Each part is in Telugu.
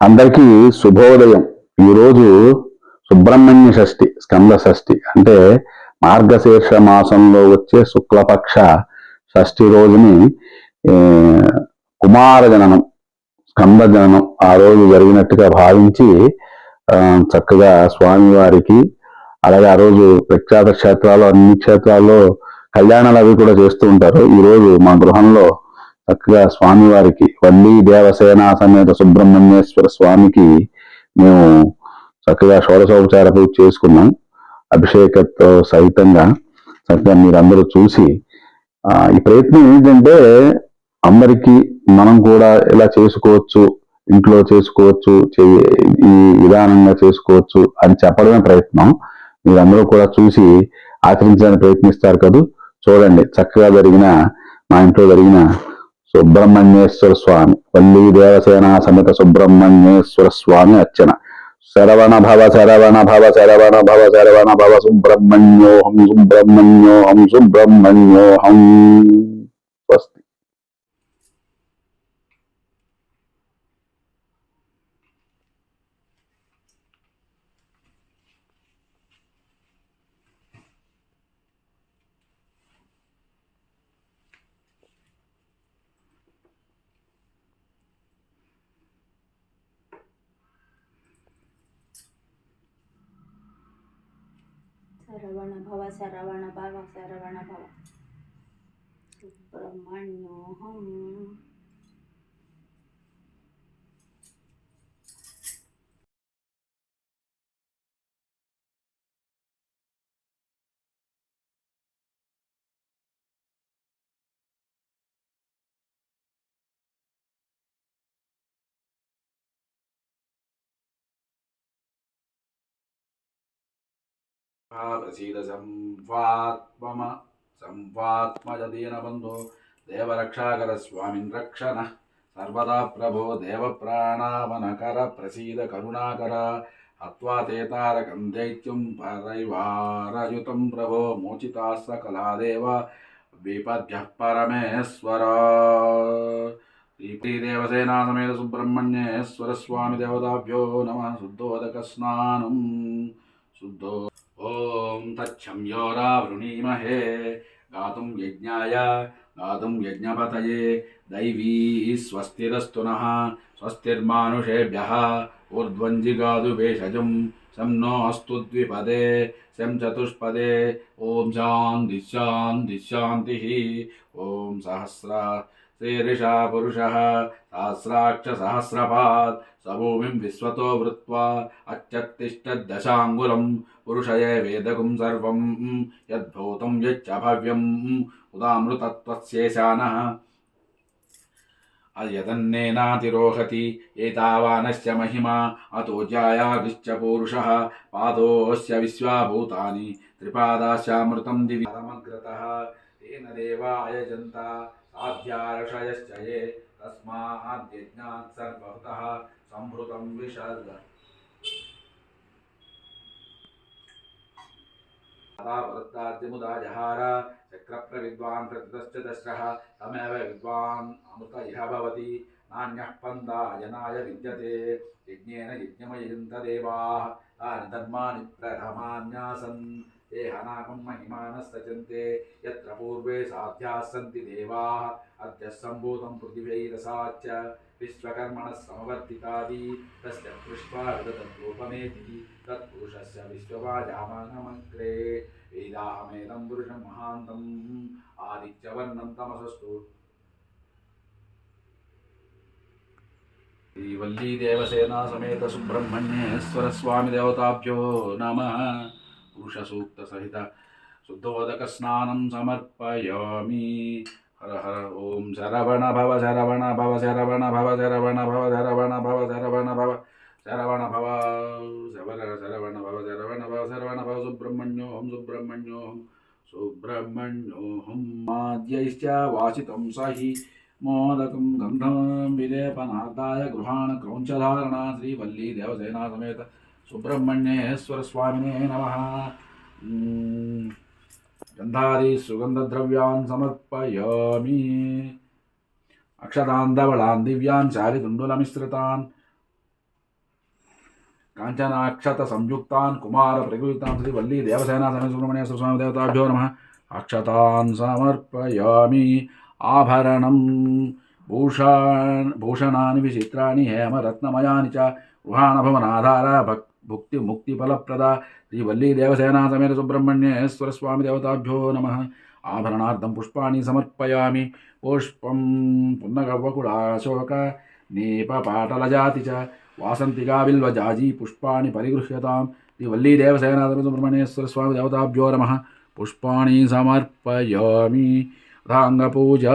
అందరికీ శుభోదయం. ఈరోజు సుబ్రహ్మణ్య షష్ఠి స్కంద షష్ఠి. అంటే మార్గశీర్ష మాసంలో వచ్చే శుక్లపక్ష షష్ఠి రోజుని కుమార జననం స్కంద జననం ఆ రోజు జరిగినట్టుగా భావించి చక్కగా స్వామివారికి అలాగే ఆ రోజు ప్రఖ్యాత క్షేత్రాలు అన్ని క్షేత్రాల్లో కళ్యాణాలు అవి కూడా చేస్తూ ఉంటారు. ఈ రోజు మా గృహంలో చక్కగా స్వామివారికి వల్లి దేవసేన సమేత సుబ్రహ్మణ్యేశ్వర స్వామికి మేము చక్కగా షోడశోపచార పూజ చేసుకున్నాం. అభిషేకతో సహితంగా చక్కగా మీరందరూ చూసి ఈ ప్రయత్నం ఏంటంటే అందరికీ మనం కూడా ఇలా చేసుకోవచ్చు ఇంట్లో చేసుకోవచ్చు చే- ఈ విధానంగా చేసుకోవచ్చు అని చెప్పడమే ప్రయత్నం. మీరందరూ కూడా చూసి ఆచరించడానికి ప్రయత్నిస్తారు కదా. చూడండి చక్కగా జరిగిన మా ఇంట్లో జరిగిన సుబ్రహ్మణ్యేశ్వర స్వామి. వల్లి దేవసేనా సమేత సుబ్రహ్మణ్యేశ్వర స్వామి అర్చన. శరవణ భవ శరవణ భవ శరవణ భవ శరవణ భవ సుబ్రహ్మణ్యోహం సుబ్రహ్మణ్యోహం సుబ్రహ్మణ్యోహం. સારાવાના ભાવા સારાવાના ભાવા સારાવાના ભાવા બ્રહ્માંડ હમ ప్రసీద సంవాత్మమ సంవాత్మజదీనబంధో దేవరక్షాకర స్వామిన్ రక్షణ సర్వదా ప్రభో దేవ దేవప్రాణామనకర ప్రసీద కరుణాకర హత్వా తేతారకం దైత్యం పరైవారయుతం ప్రభో మోచితా సకలాదేవ విపద్య పరమేశ్వర శ్రీదేవసేనా సమేత సుబ్రహ్మణ్యేశ్వర స్వామి దేవతాభ్యో నమ శుద్ధోదక స్నానం శుద్ధో ॐ तच्छम्यो रावृणीमहे गातुं यज्ञाय, गातुं यज्ञपतये, दैवी स्वस्तिरस्तु नः, स्वस्तिर्मानुषेभ्यः ऊर्ध्वञ्जिगातु भेषजं शं नो अस्तु द्विपदे, शं चतुष्पदे, ॐ शान्तिः शान्तिः, ॐ सहस्रा शीर्षा पुरुषः सहस्राक्ष सहस्रपात् सभूमिं विश्वतो वृत्वा अच्चत्तिष्ठद्दशाङ्गुलं पुरुषये वेदगुं सर्वं यद्भूतं यच्च भव्यम् उदामृतत्वस्येशानः यदन्नेनातिरोहति एतावानस्य महिमा अतो ज्यायादिश्च पूरुषः पादोऽस्य विश्वाभूतानि त्रिपादास्यामृतं दिवि साध्यार्षयश्च ये तस्माद्यज्ञात् सर्वतः सम्भृतं विशर्ग वृत्ताद्यमुदा जहार चक्रप्रविद्वान् प्रतितश्च दस्रः तमेव विद्वान् अमृत इह भवति। नान्यः पन्दा जनाय विद्यते। यज्ञेन तानि धर्माणि प्रथमान्यासन्। ते हनागुं महिमानस्तजन्ते यत्र पूर्वे साध्याः सन्ति देवाः, अद्य सम्भूतं पृथिवैरसाच्च विश्वकर्मणः समवर्तितादि, तस्य पृष्ट्वा विदतं रूपमेति, तत्पुरुषस्य विश्ववाजामानमग्रे। वेदाहमेदं पुरुषं महान्तम्, आदित्यवर्णं तमसस्तु। श्रीवल्लीदेवसेनासमेतसुब्रह्मण्ये स्वरस्वामिदेवताभ्यो नमः। पुरुषसूक्तसहित शुद्धोदकस्नानं समर्पयामि। हर हर ॐ शरवण भव शरवण भव शरवण भव शरवण भव शरवण भव शरवण भव शरवण भव शवर शरवण भव शरवण भव शरवण भव सुब्रह्मण्योऽहं सुब्रह्मण्योऽहं सुब्रह्मण्योऽहं माद्यैश्च वाचितं स हि मोदकं गन्धं विलेपनादाय गृहाण क्रौञ्चधारणा श्रीवल्ली देवसेना समेत सुब्रह्मण्येश्वर स्वामिने नमः। गन्धादिसुगन्धद्रव्यान् समर्पयामि। अक्षतान्दवलान् दिव्यान् शारितुण्डुलमिश्रितान् काञ्चनाक्षतसंयुक्तान् कुमारप्रगुयुतान् श्रीवल्लीदेवसेना समेसुब्रह्मण्येश्वरस्वामिदेवताभ्यो नमः। अक्षतान् समर्पयामि। आभरणं भूषा भूषणानि, विचित्राणि, हेमरत्नमयानि च गृहाणभवनाधारा भक् వల్లీ దేవసేనా సమయ భుక్తి ముక్తిఫలప్రద శ్రీ వల్లీ దేవసేనా సమేత సుబ్రహ్మణ్యేశ్వర స్వామి దేవతాభ్యో నమ. ఆభరణార్థం పుష్పాణి సమర్పయామి. పుష్పం పున్నగవ్వకుడాశోక నీపపాటలజాతి చ. వాసంతిగా బిల్వజాజీ పుష్పాణి పరిగృహ్యతాం. శ్రీ వల్లీ దేవసేనా సమేత సుబ్రహ్మణ్యేశ్వర స్వామి దేవతాభ్యో నమ. పుష్పాణి సమర్పయామి. అదాంగపూజ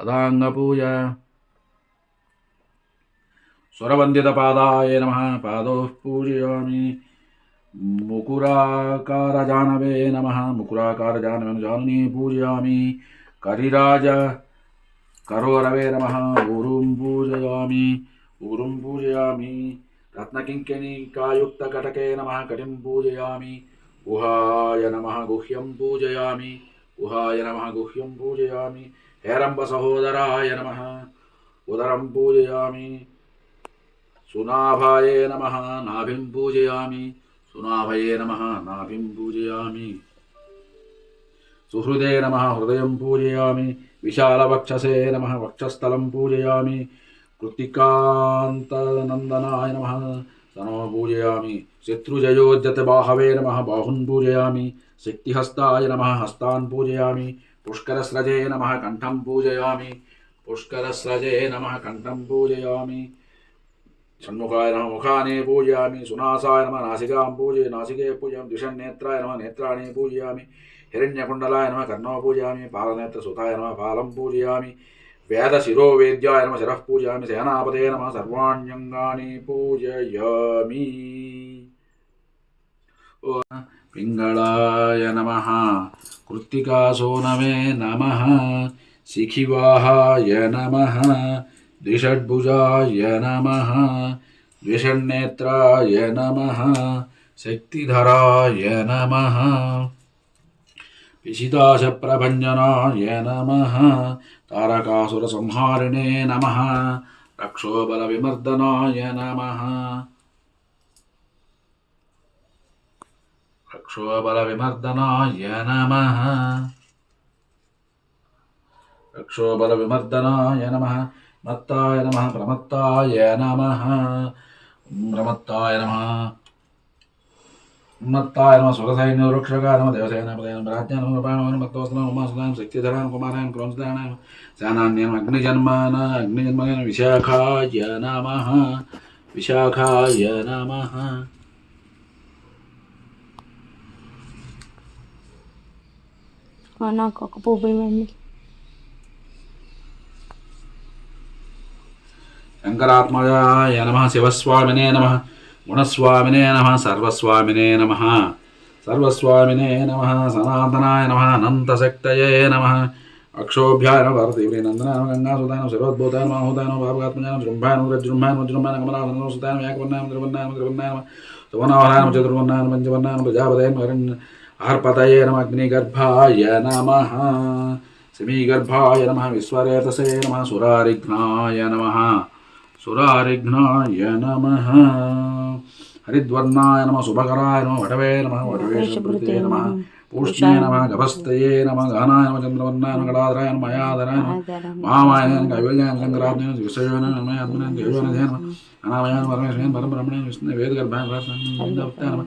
అదాంగపూజ స్వరవందితపాదాయ నమ పాదౌ పూజయామి ముకురాకారజానవే నమ ముకురాకారజానవే జానుని పూజయామి కరిరాజ కరోరవే నమ ఊరుం పూజయామి ఊరుం పూజయామి రత్నకింకిణీకాయుక్తకటకే నమ కటిం పూజయామి గుహాయ నమ గుహ్యం పూజయామి గుహాయ నమ గుహ్యం పూజయామి హేరంబ సహోదరాయ నమ ఉదరం పూజయామి సునాభాయే నమ నాభిం పూజయామి. సునాభయే నమ నాభిం పూజయామి. సుహృదే నమ హృదయం పూజయామి. విశాలవక్షసే నమ వక్షస్థలం పూజయామి. కృత్తికాంతనందనాయ నమ తనో పూజయామి. శత్రుజయోజత బాహవే నమ బాహున్ పూజయామి. శక్తిహస్తాయ నమ హస్తాన్ పూజయామి. పుష్కరస్రజే నమ కంఠం పూజయామి. పుష్కరస్రజే నమ కంఠం పూజయామి. షణ్ముఖాయ నమ ముఖానే పూజయామి సునాసాయ నమ నాసికాం పూజే నాసికే పూజయామి ద్విషన్నేత్రాయ నమ నేత్రాణి పూజయామి హిరణ్యకుండలాయ నమ కర్ణో పూజయామి పాలనేత్ర సుతాయ నమ పాలం పూజయామి వేద వేదశిరోవేద్యాయ నమ శిరః పూజయామి సేనాపదే నమ సర్వాణ్యంగాని పూజయామి ఓ పింగళాయ నమ కృత్తికాసోనమే నమ శిఖివాహాయ నమ द्विषड्भुजाय नमः। द्विषण्नेत्राय नमः। शक्तिधराय नमः। पिशिताशप्रभञ्जनाय नमः। तारकासुरसंहारिणे नमः। रक्षोबलविमर्दनाय नमः। रक्षोबलविमर्दनाय नमः। रक्षोबलविमर्दनाय नमः। మత్తాయ నమ ప్రమత్తాయ నమ ప్రమత్తాయ నమ ఉన్మత్తాయ నమ సుఖసైన్య వృక్షకాయ నమ దేవసేనాపదయ నమ రాజ్యాన నమ మత్తోస్తం ఉమాసుదానం శక్తిధరాన కుమారాయన క్రోంసదాన సేనాన్యం అగ్నిజన్మాన అగ్నిజన్మాన విశాఖాయ నమ విశాఖాయ నమ నాకు ఒక పువ్వు ఇవ్వండి शङ्करात्मजाय नम शिवस्वामिने नम, गुणस्वामिने नम, सर्वस्वामिने नम। सर्वस्वामिने नमः, सनातनाय नम, अनन्तशक्तये नम। अक्षोभ्याय नम भारतीव्रे नन्दनाम गङ्गासुतानं सर्वद्भूतानं माहुतानं भावगात्मजानं जृम्भानं प्रजृम्भानं वज्रम्भानं कमलासनं सुतानं याकवर्णानं त्रिवर्णानं त्रिवर्णानं सुवर्णावरानं चतुर्वर्णानं पञ्चवर्णानं प्रजापतयं नम आर्पतये नम, अग्निगर्भाय नम। समीगर्भाय नमः विश्वरेतसे नमः, सुरारिघ्नाय సురారిఘ్నాయ నమ. హరిద్వర్ణాయ నమ శుభకరాయ నమ వటవే నమ వటవేశృతే నమ పూష్ణే నమ గభస్తయే నమ గానాయ నమ చంద్రవర్ణాయ నమ గడాధరాయ నమ మయాధరాయ నమ మామాయ నమ కైవల్యాయ కైవల్యాయ విశ్వయోన నమ ఆత్మన కైవల్యాయ నమ అనామయ నమ పరమేశ్వర పరబ్రహ్మణ్య విష్ణు వేదగర్భాయ నమ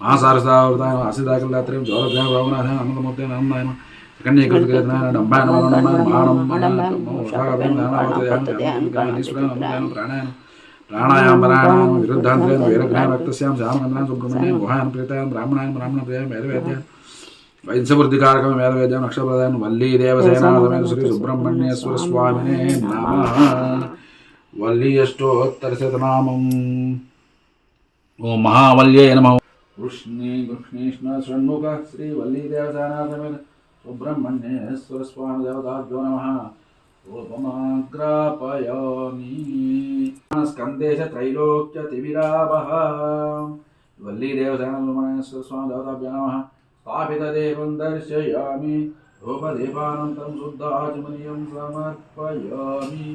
మహాసారసావృతాయ నమ అసిదాకల్లాత్రేయం జోరభ్యాయ భవనాథాయ అనంతమూర్తి డంబాయ నమ నమ మానం ప్రాణాయామ ప్రాణాయామ ప్రాణాయామ విరుద్ధాంతరేణ వీరగ్రహణ రక్తస్యాం శ్యామగంధనాం సుబ్రహ్మణ్యం గుహాయం ప్రీతాయం బ్రాహ్మణాయం బ్రాహ్మణ ప్రియాయం వేదవేద్యాం వైద్యవృద్ధికారకం వేదవేద్యం నక్షప్రదాయం వల్లీ దేవసేనా సమేత శ్రీ సుబ్రహ్మణ్యేశ్వర స్వామినే నమ వల్లీ అష్టోత్తర శతనామం ఓం మహావల్యే నమ వృష్ణి వృష్ణీష్ణ షణ్ముఖ శ్రీ వల్లీ దేవసేనా तो सुब्रह्मण्येश्वरस्वामिदेवताभ्यो नमः रूपमाग्रापयामि। स्कन्देश त्रैलोक्यतिविरावः वल्लीदेवसेनस्वरस्वामिदेवताभ्यो नमः स्थापितदेवं दर्शयामि। रूपदीपानन्तं शुद्धाचमनीयं समर्पयामि।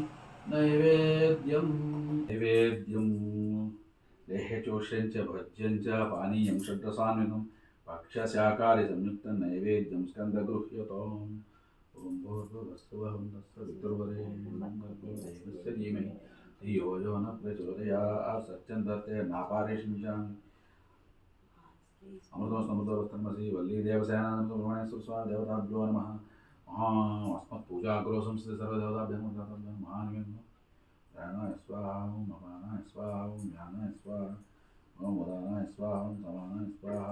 नैवेद्यं नैवेद्यं देहचोष्यं च भज्यं च पानीयं षड्रसान्वितं। भक्षस्याकारि संयुक्त नैवेद्यं स्कन्दगृह्यतो ॐ भूर्भुवस्तुवहं तस्य पितुर्वरेण्यस्य धीमहि। धियो यो न प्रचोदयात् सत्यन्तर्ते नापारेषिषाम् अमृतं समुद्रवस्तमसि वल्लीदेवसेनां सुब्रह्मण्यसुस्वा देवताभ्यो नमः। महामस्मत्पूजागुरो संस्कृति सर्वदेवताभ्यं महानियं प्राणाय स्वाहा ममानाय स्वाहा ज्ञानाय स्वाहा ममोदानाय स्वाहा समानाय स्वाहा।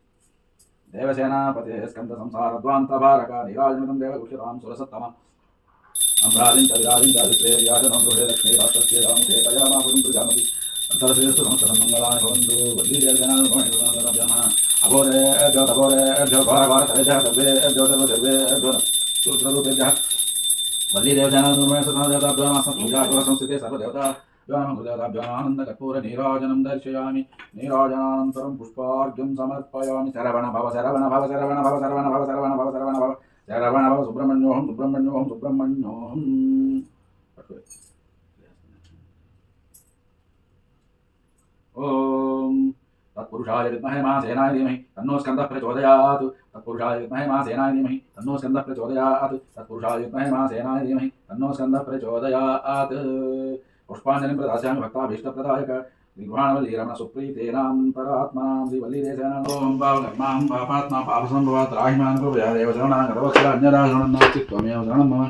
देवसेनापते स्कन्दसंसारद्वान्तभारका नीराजमिदं देवगुक्षतां सुरसत्तमम् अम्राजिञ्च गृहे लक्ष्मी राष्ट्रस्य रामुखे तयामापुरं प्रजामति अन्तरसेस्तु नमस्तं मङ्गलानि भवन्तु। वन्दीर्जनानुगमणिभ्यमः अभोरेभ्यो तभोरेभ्यो घोरघोरतरेभ्यः सर्वेभ्यो सर्वसर्वेभ्यो सूत्ररूपेभ्यः वल्लीदेवजनानुगमणे सुधादेवताभ्यो पूजा सर्वसंस्थिते सर्वदेवता। ध्यानमुदताभ्यानन्दकर्पूरनीराजनं दर्शयामि। नीराजनानन्तरं पुष्पार्घ्यं समर्पयामि। सरवण भव सरवण भव सरवण भव सरवण भव सरवण भव सरवण भव सरवण भव, सुब्रह्मण्योऽहं सुब्रह्मण्योऽहं सुब्रह्मण्योऽहम् ॐ तत्पुरुषाय विद्महे मा सेनाय धीमहि, तन्नो स्कन्दः प्रचोदयात्। तत्पुरुषाय विद्महे मा सेनाय धीमहि, तन्नो स्कन्दः प्रचोदयात्। तत्पुरुषाय विद्महे मा सेनाय धीमहि, तन्नो स्कन्दः प्रचोदयात्। पुष्पाञ्जलिं प्रदास्यामि भक्ताभीष्टप्रदायक निर्वाणवल्ली रमण सुप्रीतेनान्तरात्मनां श्रीवल्लीदेशेन ॐ भावकर्मां पापात्मा पापसम्भवात् राहिमान् कृपया देवशरणागतवत्सल अन्यदा शरणं नास्ति त्वमेव शरणं मम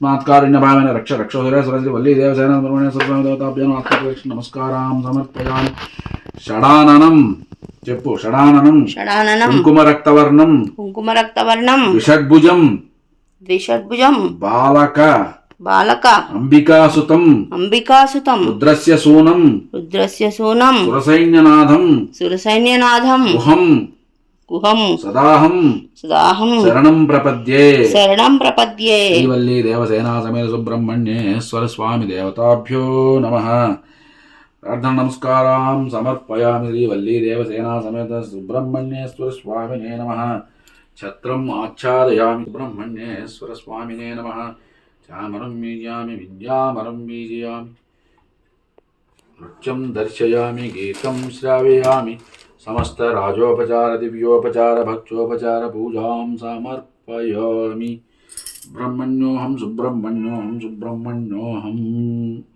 स्मात्कारुण्यभावेन रक्ष रक्षोदरे वल्ली देवसेना ब्रह्मण्य सुब्रह्मण्य देवताभ्यो आत्मकृष्ण नमस्कारां समर्पयामि షడాననం చెప్పు షడాననం షడాననం కుంకుమ రక్తవర్ణం కుంకుమ రక్తవర్ణం విషడ్భుజం ద్విషడ్భుజం బాలక బాలక. అంబికాసుతం. అంబికాసుతం. రుద్రస్య సూనం. రుద్రస్య సూనం. సురసైన్యనాథం. సురసైన్యనాథం. గుహం. గుహం. సదాహం. సదాహం. శరణం ప్రపద్యే. శరణం ప్రపద్యే. శ్రీవల్లీ దేవసేనా సమేత సుబ్రహ్మణ్యేశ్వర స్వామి దేవతాభ్యో నమ. ప్రార్థన నమస్కారం సమర్పయామి శ్రీవల్లీ దేవసేనా సమేత సుబ్రహ్మణ్యేశ్వర స్వామినే నమ. ఛత్రం ఆచ్ఛాదయామి సుబ్రహ్మణ్యేశ్వర స్వామినే నమ. श्यामरं वीजयामि विद्यामरं वीजयामि नृत्यं दर्शयामि गीतं श्रावयामि। समस्तराजोपचारदिव्योपचारभक्त्योपचारपूजां समर्पयामि। ब्रह्मण्योऽहं सुब्रह्मण्योऽहं सुब्रह्मण्योऽहम्।